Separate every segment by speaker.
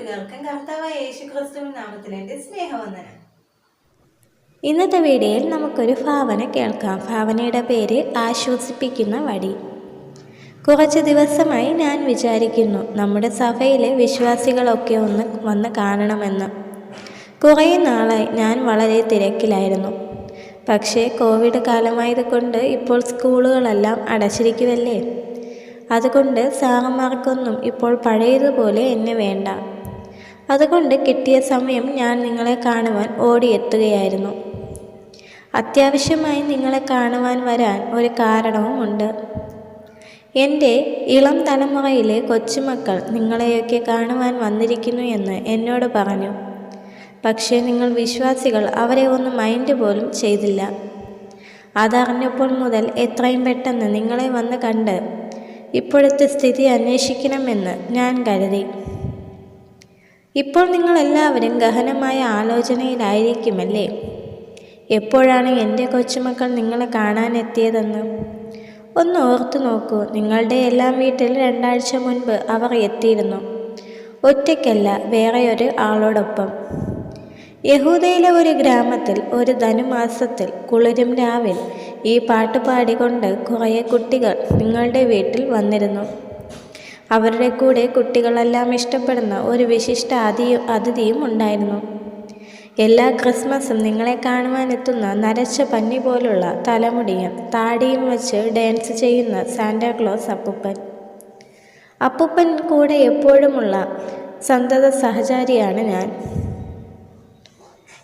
Speaker 1: കൂട്ടുകാർക്കും കർത്താവായ യേശു ക്രിസ്തുവിൻ സ്നേഹവന്ദനം.
Speaker 2: ഇന്നത്തെ വീഡിയോയിൽ നമുക്കൊരു ഭാവന കേൾക്കാം. ഭാവനയുടെ പേര് ആശ്വസിപ്പിക്കുന്ന വടി. കുറച്ച് ദിവസമായി ഞാൻ വിചാരിക്കുന്നു നമ്മുടെ സഭയിലെ വിശ്വാസികളൊക്കെ ഒന്ന് വന്ന് കാണണമെന്ന്. കുറേ നാളായി ഞാൻ വളരെ തിരക്കിലായിരുന്നു. പക്ഷേ കോവിഡ് കാലമായതുകൊണ്ട് ഇപ്പോൾ സ്കൂളുകളെല്ലാം അടച്ചിരിക്കുമല്ലേ അതുകൊണ്ട് സാറന്മാർക്കൊന്നും ഇപ്പോൾ പഴയതുപോലെ എന്നെ വേണ്ട. അതുകൊണ്ട് കിട്ടിയ സമയം ഞാൻ നിങ്ങളെ കാണുവാൻ ഓടിയെത്തുകയായിരുന്നു. അത്യാവശ്യമായി നിങ്ങളെ കാണുവാൻ വരാൻ ഒരു കാരണവുമുണ്ട് എന്റെ ഇളം തലമുറയിലെ കൊച്ചുമക്കൾ നിങ്ങളെയൊക്കെ കാണുവാൻ വന്നിരിക്കുന്നു എന്ന് എന്നോട് പറഞ്ഞു. പക്ഷേ നിങ്ങൾ വിശ്വാസികൾ അവരെ ഒന്ന് മൈൻഡ് പോലും ചെയ്തില്ല. അതറിഞ്ഞപ്പോൾ മുതൽ എത്രയും പെട്ടെന്ന് നിങ്ങളെ വന്ന് കണ്ട് ഇപ്പോഴത്തെ സ്ഥിതി അന്വേഷിക്കണമെന്ന് ഞാൻ കരുതി. ഇപ്പോൾ നിങ്ങളെല്ലാവരും ഗഹനമായ ആലോചനയിലായിരിക്കുമല്ലേ? എപ്പോഴാണ് എന്റെ കൊച്ചുമക്കൾ നിങ്ങളെ കാണാനെത്തിയതെന്ന്? ഒന്ന് ഓർത്തു നോക്കൂ നിങ്ങളുടെ എല്ലാം വീട്ടിൽ രണ്ടാഴ്ച മുൻപ് അവർ എത്തിയിരുന്നു. ഒറ്റയ്ക്കല്ല വേറെ ഒരു ആളോടൊപ്പം. യഹൂദയിലെ ഒരു ഗ്രാമത്തിൽ ഒരു ധനുമാസത്തിൽ കുളിരും രാവിൽ ഈ പാട്ട് പാടിക്കൊണ്ട് കുറേ കുട്ടികൾ നിങ്ങളുടെ വീട്ടിൽ വന്നിരുന്നു. അവരുടെ കൂടെ കുട്ടികളെല്ലാം ഇഷ്ടപ്പെടുന്ന ഒരു വിശിഷ്ട അതിയും അതിഥിയും ഉണ്ടായിരുന്നു. എല്ലാ ക്രിസ്മസും നിങ്ങളെ കാണുവാനെത്തുന്ന നരച്ച പന്നി പോലുള്ള തലമുടിയും താടിയും വെച്ച് ഡാൻസ് ചെയ്യുന്ന സാന്റാക്ലോസ് അപ്പുപ്പൻ. അപ്പുപ്പൻ കൂടെ എപ്പോഴുമുള്ള സന്തത സഹചാരിയാണ് ഞാൻ.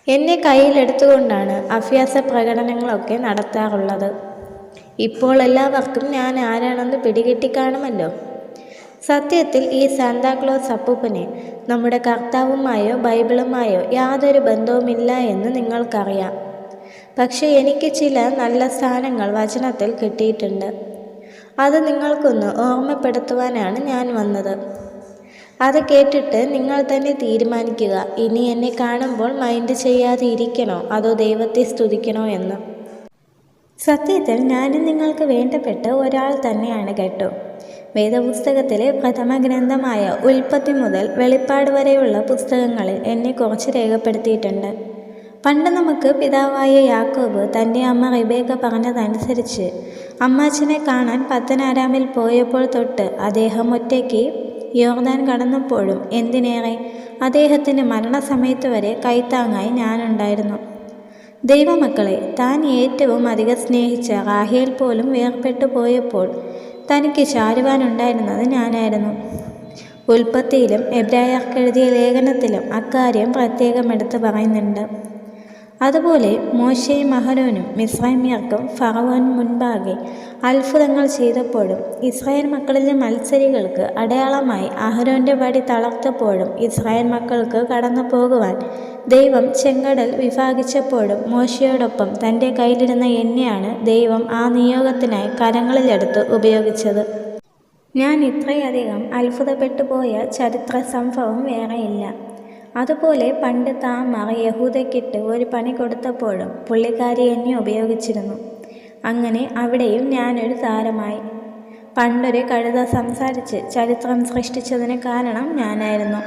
Speaker 2: എന്നെ കയ്യിലെടുത്തുകൊണ്ടാണ് അഭ്യാസ പ്രകടനങ്ങളൊക്കെ നടത്താറുള്ളത്. ഇപ്പോൾ എല്ലാവർക്കും ഞാൻ ആരാണെന്ന് പിടികിട്ടിക്കാണുമല്ലോ സത്യത്തിൽ ഈ സാന്താക്ലോസ് അപ്പൂപ്പനെ നമ്മുടെ കർത്താവുമായോ ബൈബിളുമായോ യാതൊരു ബന്ധവുമില്ല എന്ന് നിങ്ങൾക്കറിയാം. പക്ഷേ എനിക്ക് ചില നല്ല സ്ഥാനങ്ങൾ വചനത്തിൽ കിട്ടിയിട്ടുണ്ട്. അത് നിങ്ങൾക്കൊന്ന് ഓർമ്മപ്പെടുത്തുവാനാണ് ഞാൻ വന്നത്. അത് കേട്ടിട്ട് നിങ്ങൾ തന്നെ തീരുമാനിക്കുക. ഇനി എന്നെ കാണുമ്പോൾ മൈൻഡ് ചെയ്യാതെ ഇരിക്കണോ അതോ ദൈവത്തെ സ്തുതിക്കണോ എന്ന്. സത്യത്തിൽ ഞാനും നിങ്ങൾക്ക് വേണ്ടപ്പെട്ട ഒരാൾ തന്നെയാണ് കേട്ടോ വേദപുസ്തകത്തിലെ പ്രഥമ ഗ്രന്ഥമായ ഉൽപ്പത്തി മുതൽ വെളിപ്പാട് വരെയുള്ള പുസ്തകങ്ങളിൽ എന്നെ കുറച്ച് രേഖപ്പെടുത്തിയിട്ടുണ്ട്. പണ്ട് നമുക്ക് പിതാവായ യാക്കോബ് തന്റെ അമ്മ റിബേക്ക പറഞ്ഞതനുസരിച്ച് അമ്മാച്ചനെ കാണാൻ പത്തനാരാമിൽ പോയപ്പോൾ തൊട്ട് അദ്ദേഹം ഒറ്റയ്ക്ക് യോർദാൻ കടന്നപ്പോഴും എന്തിനേറെ അദ്ദേഹത്തിന്റെ മരണസമയത്ത് വരെ കൈത്താങ്ങായി ഞാനുണ്ടായിരുന്നു. ദൈവമക്കളെ താൻ ഏറ്റവും അധികം സ്നേഹിച്ച റാഹേൽ പോലും വേർപെട്ടു പോയപ്പോൾ തനിക്ക് ചാരുവാനുണ്ടായിരുന്നത് ഞാനായിരുന്നു. ഉൽപ്പത്തിയിലും എബ്രായർക്കെഴുതിയ ലേഖനത്തിലും അക്കാര്യം പ്രത്യേകം എടുത്തു പറയുന്നുണ്ട്. അതുപോലെ മോശയും അഹരോനും മിസ്രൈമ്യർക്കും ഫറവോൻ മുൻപാകെ അത്ഭുതങ്ങൾ ചെയ്തപ്പോഴും ഇസ്രായേൽ മക്കളിലെ മത്സരികൾക്ക് അടയാളമായി അഹരോന്റെ വടി തളർത്തപ്പോഴും ഇസ്രായേൽ മക്കൾക്ക് കടന്നു പോകുവാൻ ദൈവം ചെങ്കടൽ വിഭാഗിച്ചപ്പോഴും മോശയോടൊപ്പം തന്റെ കയ്യിലിരുന്ന എണ്ണയാണ് ദൈവം ആ നിയോഗത്തിനായി കരങ്ങളിലെടുത്ത് ഉപയോഗിച്ചത്. ഞാൻ ഇത്രയധികം അത്ഭുതപ്പെട്ടു പോയ ചരിത്ര സംഭവം വേറെയില്ല. അതുപോലെ പണ്ട് താമർ യഹൂദയ്ക്കിട്ട് ഒരു പണി കൊടുത്തപ്പോഴും പുള്ളിക്കാരി എന്നെ ഉപയോഗിച്ചിരുന്നു. അങ്ങനെ അവിടെയും ഞാനൊരു താരമായി. പണ്ടൊരു കഴുത സംസാരിച്ച് ചരിത്രം സൃഷ്ടിച്ചതിന് കാരണം ഞാനായിരുന്നു.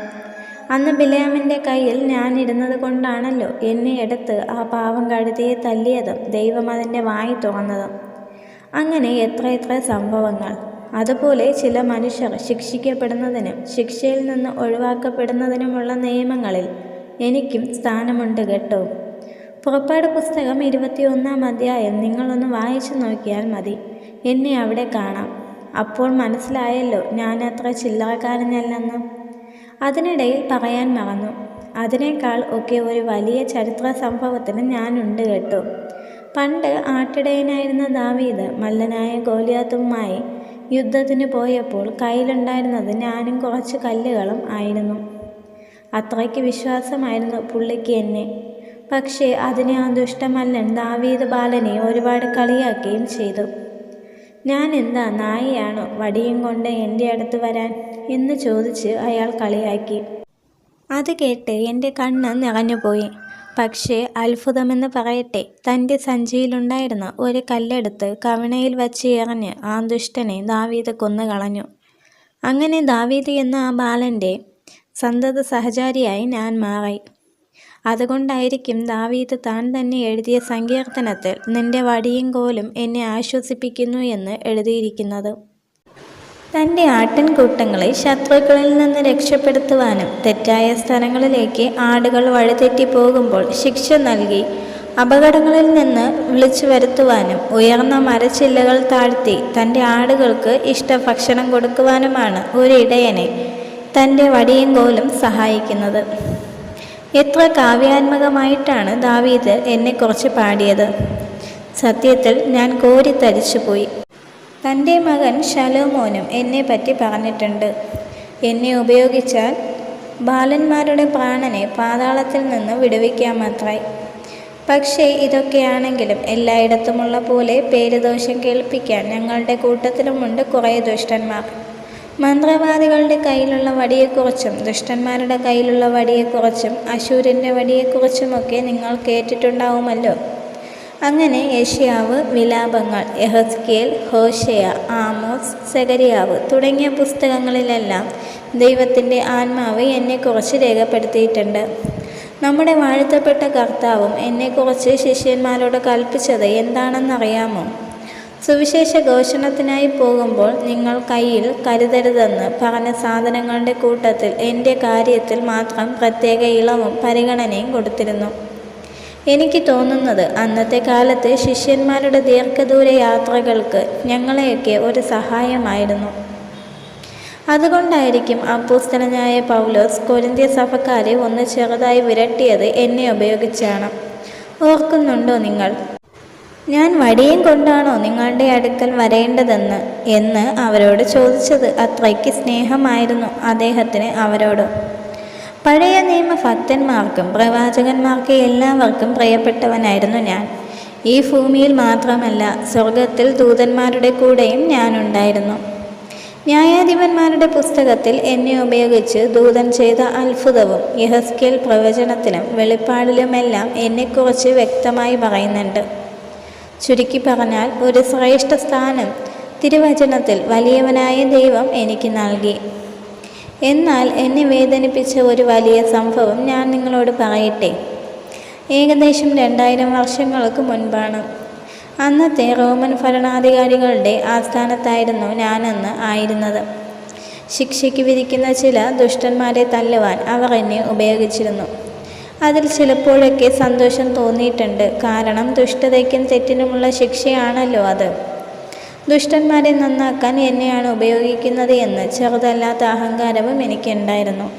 Speaker 2: അന്ന് ബിലയാമിന്റെ കയ്യിൽ ഞാനിരുന്നത് കൊണ്ടാണല്ലോ എന്നെ എടുത്ത് ആ പാവം കഴുതിയെ തല്ലിയതും ദൈവം അതിന്റെ വായി തുറന്നതും. അങ്ങനെ എത്രയെത്ര സംഭവങ്ങൾ. അതുപോലെ ചില മനുഷ്യർ ശിക്ഷിക്കപ്പെടുന്നതിനും ശിക്ഷയിൽ നിന്ന് ഒഴിവാക്കപ്പെടുന്നതിനുമുള്ള നിയമങ്ങളിൽ എനിക്കും സ്ഥാനമുണ്ട് കേട്ടോ. പുറപ്പാട് പുസ്തകം ഇരുപത്തിയൊന്നാം അധ്യായം നിങ്ങളൊന്ന് വായിച്ചു നോക്കിയാൽ മതി. എന്നെ അവിടെ കാണാം. അപ്പോൾ മനസ്സിലായല്ലോ ഞാൻ അത്ര ചില്ലറക്കാരനല്ലെന്ന്. അതിനിടയിൽ പറയാൻ മറന്നു. അതിനേക്കാൾ ഒക്കെ ഒരു വലിയ ചരിത്ര സംഭവത്തിന് ഞാനുണ്ട് കേട്ടോ. പണ്ട് ആട്ടിടയനായിരുന്ന ദാവീദ് മല്ലനായ ഗോലിയാത്തുമായി യുദ്ധത്തിന് പോയപ്പോൾ കയ്യിലുണ്ടായിരുന്നത് ഞാനും കുറച്ച് കല്ലുകളും ആയിരുന്നു. അത്രയ്ക്ക് വിശ്വാസമായിരുന്നു പുള്ളിക്ക് എന്നെ. പക്ഷേ അതിനെ ആ ദുഷ്ടമല്ലൻ ദാവീദ് ബാലനെ ഒരുപാട് കളിയാക്കുകയും ചെയ്തു. ഞാൻ എന്താ നായിയാണോ വടിയും കൊണ്ട് എന്റെ അടുത്ത് വരാൻ? എന്ന് ചോദിച്ച് അയാൾ കളിയാക്കി. അത് കേട്ട് എന്റെ കണ്ണ് നിറഞ്ഞുപോയി. പക്ഷേ അത്ഭുതമെന്ന് പറയട്ടെ തന്റെ സഞ്ചിയിലുണ്ടായിരുന്ന ഒരു കല്ലെടുത്ത് കവിണയിൽ വച്ച് എറിഞ്ഞ് ആ ദുഷ്ടനെ ദാവീദ് കൊന്നുകളഞ്ഞു അങ്ങനെ ദാവീദ് എന്ന ആ ബാലന്റെ സന്തത സഹചാരിയായി ഞാൻ മാറി. അതുകൊണ്ടായിരിക്കും ദാവീദ് താൻ തന്നെ എഴുതിയ സങ്കീർത്തനത്തിൽ നിന്റെ വടിയും കോലും എന്നെ ആശ്വസിപ്പിക്കുന്നു എന്ന് എഴുതിയിരിക്കുന്നത്. തന്റെ ആട്ടിൻകൂട്ടങ്ങളെ ശത്രുക്കളിൽ നിന്ന് രക്ഷപ്പെടുത്തുവാനും തെറ്റായ സ്ഥലങ്ങളിലേക്ക് ആടുകൾ വഴിതെറ്റി പോകുമ്പോൾ ശിക്ഷ നൽകി അപകടങ്ങളിൽ നിന്ന് വിളിച്ചു വരുത്തുവാനും ഉയർന്ന മരച്ചില്ലകൾ താഴ്ത്തി തന്റെ ആടുകൾക്ക് ഇഷ്ടഭക്ഷണം കൊടുക്കുവാനുമാണ് ഒരിടയനെ തന്റെ വടിയും കോലും സഹായിക്കുന്നത്. എത്ര കാവ്യാത്മകമായിട്ടാണ് ദാവീദ് എന്നെക്കുറിച്ച് പാടിയത്. സത്യത്തിൽ ഞാൻ കോരി കോരിത്തരിച്ചുപോയി. തന്റെ മകൻ ശലോമോനും എന്നെ പറ്റി പറഞ്ഞിട്ടുണ്ട്. എന്നെ ഉപയോഗിച്ചാൽ ബാലന്മാരുടെ പ്രാണനെ പാതാളത്തിൽ നിന്ന് വിടുവിക്കാമത്രേ. പക്ഷേ ഇതൊക്കെയാണെങ്കിലും എല്ലായിടത്തുമുള്ള പോലെ പേരുദോഷം കേൾപ്പിക്കാൻ ഞങ്ങളുടെ കൂട്ടത്തിലുമുണ്ട് കുറേ ദുഷ്ടന്മാർ. മന്ത്രവാദികളുടെ കയ്യിലുള്ള വടിയെക്കുറിച്ചും ദുഷ്ടന്മാരുടെ കയ്യിലുള്ള വടിയെക്കുറിച്ചും അശൂരിന്റെ വടിയെക്കുറിച്ചുമൊക്കെ നിങ്ങൾ കേട്ടിട്ടുണ്ടാവുമല്ലോ. അങ്ങനെ യഷ്യാവ് വിലാപങ്ങൾ യഹസ്കേൽ ഹോഷയ ആമോസ് സെഗരിയാവ് തുടങ്ങിയ പുസ്തകങ്ങളിലെല്ലാം ദൈവത്തിന്റെ ആത്മാവ് എന്നെക്കുറിച്ച് രേഖപ്പെടുത്തിയിട്ടുണ്ട്. നമ്മുടെ വാഴ്ത്തപ്പെട്ട കർത്താവും എന്നെക്കുറിച്ച് ശിഷ്യന്മാരോട് കൽപ്പിച്ചത് എന്താണെന്നറിയാമോ? സുവിശേഷ ഘോഷണത്തിനായി പോകുമ്പോൾ നിങ്ങൾ കയ്യിൽ കരുതരുതെന്ന് പറഞ്ഞ സാധനങ്ങളുടെ കൂട്ടത്തിൽ എന്റെ കാര്യത്തിൽ മാത്രം പ്രത്യേക ഇളവും പരിഗണനയും കൊടുത്തിരുന്നു. എനിക്ക് തോന്നുന്നത് അന്നത്തെ കാലത്ത് ശിഷ്യന്മാരുടെ ദീർഘദൂര യാത്രകൾക്ക് ഞങ്ങളെയൊക്കെ ഒരു സഹായമായിരുന്നു. അതുകൊണ്ടായിരിക്കും അപ്പൂസ്തലനായ പൗലോസ് കൊരിന്ത്യ സഭക്കാരെ ഒന്ന് ചെറുതായി വിരട്ടിയത് എന്നെ ഉപയോഗിച്ചാണ്. ഓർക്കുന്നുണ്ടോ നിങ്ങൾ? ഞാൻ വടിയും കൊണ്ടാണോ നിങ്ങളുടെ അടുക്കൽ വരേണ്ടതെന്ന്? എന്ന് അവരോട് ചോദിച്ചത്. അത്രയ്ക്ക് സ്നേഹമായിരുന്നു അദ്ദേഹത്തിന് അവരോട്. പഴയ നിയമ ഭക്തന്മാർക്കും പ്രവാചകന്മാർക്കും എല്ലാവർക്കും പ്രിയപ്പെട്ടവനായിരുന്നു ഞാൻ. ഈ ഭൂമിയിൽ മാത്രമല്ല സ്വർഗത്തിൽ ദൂതന്മാരുടെ കൂടെയും ഞാനുണ്ടായിരുന്നു. ന്യായാധിപന്മാരുടെ പുസ്തകത്തിൽ എന്നെ ഉപയോഗിച്ച് ദൂതൻ ചെയ്ത അത്ഭുതവും യഹസ്കേൽ പ്രവചനത്തിനും വെളിപ്പാടിലുമെല്ലാം എന്നെക്കുറിച്ച് വ്യക്തമായി പറയുന്നുണ്ട്. ചുരുക്കി പറഞ്ഞാൽ ഒരു ശ്രേഷ്ഠ സ്ഥാനം തിരുവചനത്തിൽ വലിയവനായ ദൈവം എനിക്ക് നൽകി. എന്നാൽ എന്നെ വേദനിപ്പിച്ച ഒരു വലിയ സംഭവം ഞാൻ നിങ്ങളോട് പറയട്ടെ. ഏകദേശം രണ്ടായിരം വർഷങ്ങൾക്ക് മുൻപാണ്. അന്നത്തെ റോമൻ ഭരണാധികാരികളുടെ ആസ്ഥാനത്തായിരുന്നു ഞാനന്ന് ആയിരുന്നത്. ശിക്ഷയ്ക്ക് വിധിക്കുന്ന ചില ദുഷ്ടന്മാരെ തല്ലുവാൻ അവർ എന്നെ ഉപയോഗിച്ചിരുന്നു. അതിൽ ചിലപ്പോഴൊക്കെ സന്തോഷം തോന്നിയിട്ടുണ്ട്. കാരണം ദുഷ്ടതയ്ക്കും തെറ്റിനുമുള്ള ശിക്ഷയാണല്ലോ അത്. ദുഷ്ടന്മാരെ നന്നാക്കാൻ എന്നെയാണ് ഉപയോഗിക്കുന്നത് എന്ന് ചെറുതല്ലാത്ത അഹങ്കാരവും എനിക്കുണ്ടായിരുന്നു.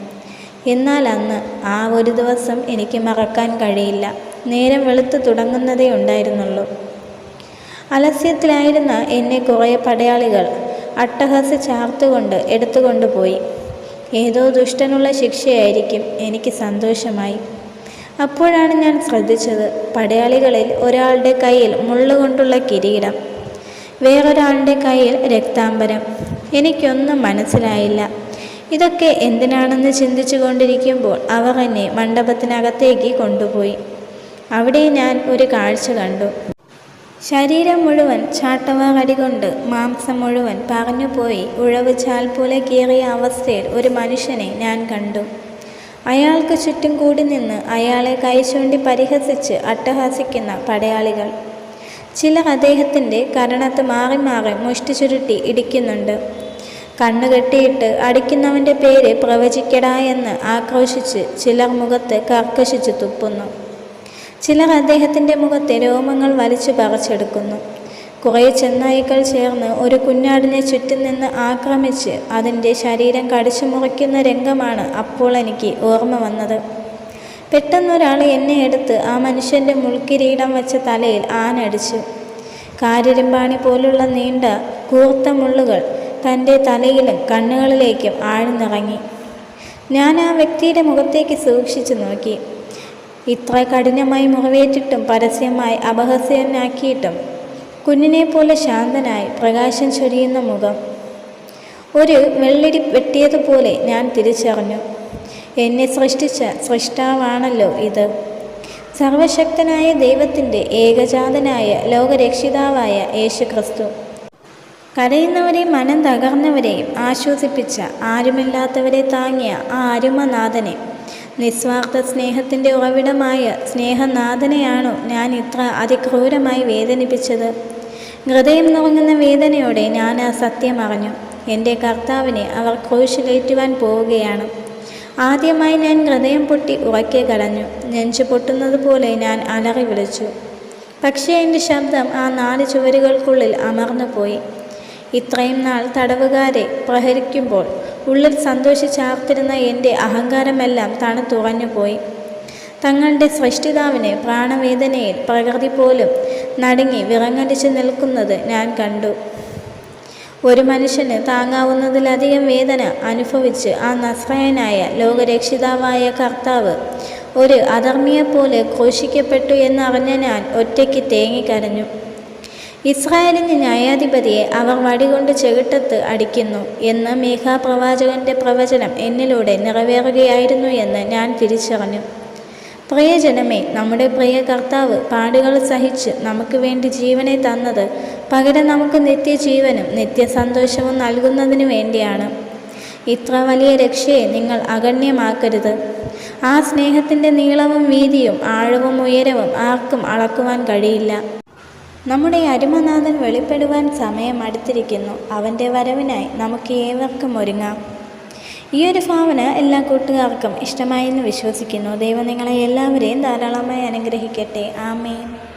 Speaker 2: എന്നാൽ അന്ന് ആ ഒരു ദിവസം എനിക്ക് മറക്കാൻ കഴിയില്ല. നേരം വെളുത്തു തുടങ്ങുന്നതേ ഉണ്ടായിരുന്നുള്ളൂ. അലസ്യത്തിലായിരുന്ന എന്നെ കുറേ പടയാളികൾ അട്ടഹാസ ചാർത്തുകൊണ്ട് എടുത്തുകൊണ്ടുപോയി ഏതോ ദുഷ്ടനുള്ള ശിക്ഷയായിരിക്കും എനിക്ക് സന്തോഷമായി. അപ്പോഴാണ് ഞാൻ ശ്രദ്ധിച്ചത് പടയാളികളിൽ ഒരാളുടെ കയ്യിൽ മുള്ളുകൊണ്ടുള്ള കിരീടം വേറൊരാളുടെ കയ്യിൽ രക്താംബരം. എനിക്കൊന്നും മനസ്സിലായില്ല. ഇതൊക്കെ എന്തിനാണെന്ന് ചിന്തിച്ചു കൊണ്ടിരിക്കുമ്പോൾ അവർ എന്നെ മണ്ഡപത്തിനകത്തേക്ക് കൊണ്ടുപോയി. അവിടെ ഞാൻ ഒരു കാഴ്ച കണ്ടു. ശരീരം മുഴുവൻ ചാട്ടവാകടി കൊണ്ട് മാംസം മുഴുവൻ പറഞ്ഞുപോയി ഉഴവ് ചാൽ പോലെ കീറിയ അവസ്ഥയിൽ ഒരു മനുഷ്യനെ ഞാൻ കണ്ടു. അയാൾക്ക് ചുറ്റും കൂടി നിന്ന് അയാളെ കൈ ചൂണ്ടി പരിഹസിച്ച് അട്ടഹാസിക്കുന്ന പടയാളികൾ. ചിലർ അദ്ദേഹത്തിന്റെ കരണത്ത് മാറി മാറി മുഷ്ടി ചുരുട്ടി ഇടിക്കുന്നുണ്ട്. കണ്ണുകെട്ടിയിട്ട് അടിക്കുന്നവന്റെ പേര് പ്രവചിക്കടാ എന്ന് ആക്രോശിച്ച് ചിലർ മുഖത്ത് കർക്കശിച്ച് തുപ്പുന്നു. ചിലർ അദ്ദേഹത്തിന്റെ മുഖത്തെ രോമങ്ങൾ വലിച്ചു പറിച്ചെടുക്കുന്നു. കുറേ ചെന്നായികൾ ചേർന്ന് ഒരു കുഞ്ഞാടിനെ ചുറ്റും നിന്ന് ആക്രമിച്ച് അതിന്റെ ശരീരം കടിച്ചു മുറിക്കുന്ന രംഗമാണ് അപ്പോൾ എനിക്ക് ഓർമ്മ വന്നത്. പെട്ടെന്നൊരാൾ എന്നെ എടുത്ത് ആ മനുഷ്യന്റെ മുൾക്കിരീടം വെച്ച തലയിൽ ആനടിച്ചു കാരിരുമ്പാണി പോലുള്ള നീണ്ട കൂർത്ത മുള്ളുകൾ തന്റെ തലയിലും കണ്ണുകളിലേക്കും ആഴ്ന്നിറങ്ങി. ഞാൻ ആ വ്യക്തിയുടെ മുഖത്തേക്ക് സൂക്ഷിച്ചു നോക്കി. ഇത്ര കഠിനമായി മുറിവേറ്റിട്ടും പരസ്യമായി അപഹസ്യനാക്കിയിട്ടും കുഞ്ഞിനെ പോലെ ശാന്തനായി പ്രകാശം ചൊരിയുന്ന മുഖം. ഒരു വെള്ളിടി വെട്ടിയതുപോലെ ഞാൻ തിരിച്ചറിഞ്ഞു. എന്നെ സൃഷ്ടിച്ച സൃഷ്ടാവാണല്ലോ ഇത്. സർവശക്തനായ ദൈവത്തിന്റെ ഏകജാതനായ ലോകരക്ഷിതാവായ യേശു ക്രിസ്തു കരയുന്നവരെ മനം തകർന്നവരെയും ആശ്വസിപ്പിച്ച ആരുമില്ലാത്തവരെ താങ്ങിയ ആ അരുമനാഥനെ നിസ്വാർത്ഥ സ്നേഹത്തിന്റെ ഉറവിടമായ സ്നേഹനാഥനെയാണോ ഞാൻ ഇത്ര അതിക്രൂരമായി വേദനിപ്പിച്ചത്? ഹൃദയം നുറങ്ങുന്ന വേദനയോടെ ഞാൻ ആ സത്യം അറിഞ്ഞു. എന്റെ കർത്താവിനെ അവർ ക്രൂശിലേറ്റുവാൻ പോവുകയാണ്. ആദ്യമായി ഞാൻ ഹൃദയം പൊട്ടി ഉറക്കെ കളഞ്ഞു നെഞ്ചു പൊട്ടുന്നത് പോലെ ഞാൻ അലറി വിളിച്ചു. പക്ഷേ എന്റെ ശബ്ദം ആ നാല് ചുവരുകൾക്കുള്ളിൽ അമർന്നു പോയി. ഇത്രയും നാൾ തടവുകാരെ പ്രഹരിക്കുമ്പോൾ ഉള്ളിൽ സന്തോഷിച്ചാർത്തിരുന്ന എന്റെ അഹങ്കാരമെല്ലാം തണുത്തുറഞ്ഞു പോയി. തങ്ങളുടെ സൃഷ്ടിതാവിനെ പ്രാണവേദനയിൽ പ്രകൃതി പോലും നടുങ്ങി വിറങ്ങലിച്ചു നിൽക്കുന്നത് ഞാൻ കണ്ടു. ഒരു മനുഷ്യന് താങ്ങാവുന്നതിലധികം വേദന അനുഭവിച്ച് ആ നസ്രയനായ ലോകരക്ഷിതാവായ കർത്താവ് ഒരു അധർമ്മിയെപ്പോലെ ക്രൂശിക്കപ്പെട്ടു എന്നറിഞ്ഞ ഞാൻ ഒറ്റയ്ക്ക് തേങ്ങിക്കരഞ്ഞു. ഇസ്രായേലിന് ന്യായാധിപതിയെ അവർ വടികൊണ്ട് ചെകിട്ടത്ത് അടിക്കുന്നു എന്ന് മീഖാ പ്രവാചകന്റെ പ്രവചനം എന്നിലൂടെ നിറവേറുകയായിരുന്നു എന്ന് ഞാൻ തിരിച്ചറിഞ്ഞു. പ്രിയജനമേ നമ്മുടെ പ്രിയ കർത്താവ് പാടുകൾ സഹിച്ച് നമുക്ക് വേണ്ടി ജീവനെ തന്നത് പകരം നമുക്ക് നിത്യജീവനും നിത്യസന്തോഷവും നൽകുന്നതിനു വേണ്ടിയാണ്. ഇത്ര വലിയ രക്ഷയെ നിങ്ങൾ അഗണ്യമാക്കരുത്. ആ സ്നേഹത്തിന്റെ നീളവും വീതിയും ആഴവും ഉയരവും ആർക്കും അളക്കുവാൻ കഴിയില്ല. നമ്മുടെ അരുമനാഥൻ വെളിപ്പെടുവാൻ സമയം അടുത്തിരിക്കുന്നു. അവന്റെ വരവിനായി നമുക്ക് ഏവർക്കും ഒരുങ്ങാം. ഈ ഒരു ഭാവന എല്ലാ കൂട്ടുകാർക്കും ഇഷ്ടമായെന്ന് വിശ്വസിക്കുന്നു. ദൈവം നിങ്ങളെ എല്ലാവരെയും ധാരാളമായി അനുഗ്രഹിക്കട്ടെ. ആമേൻ.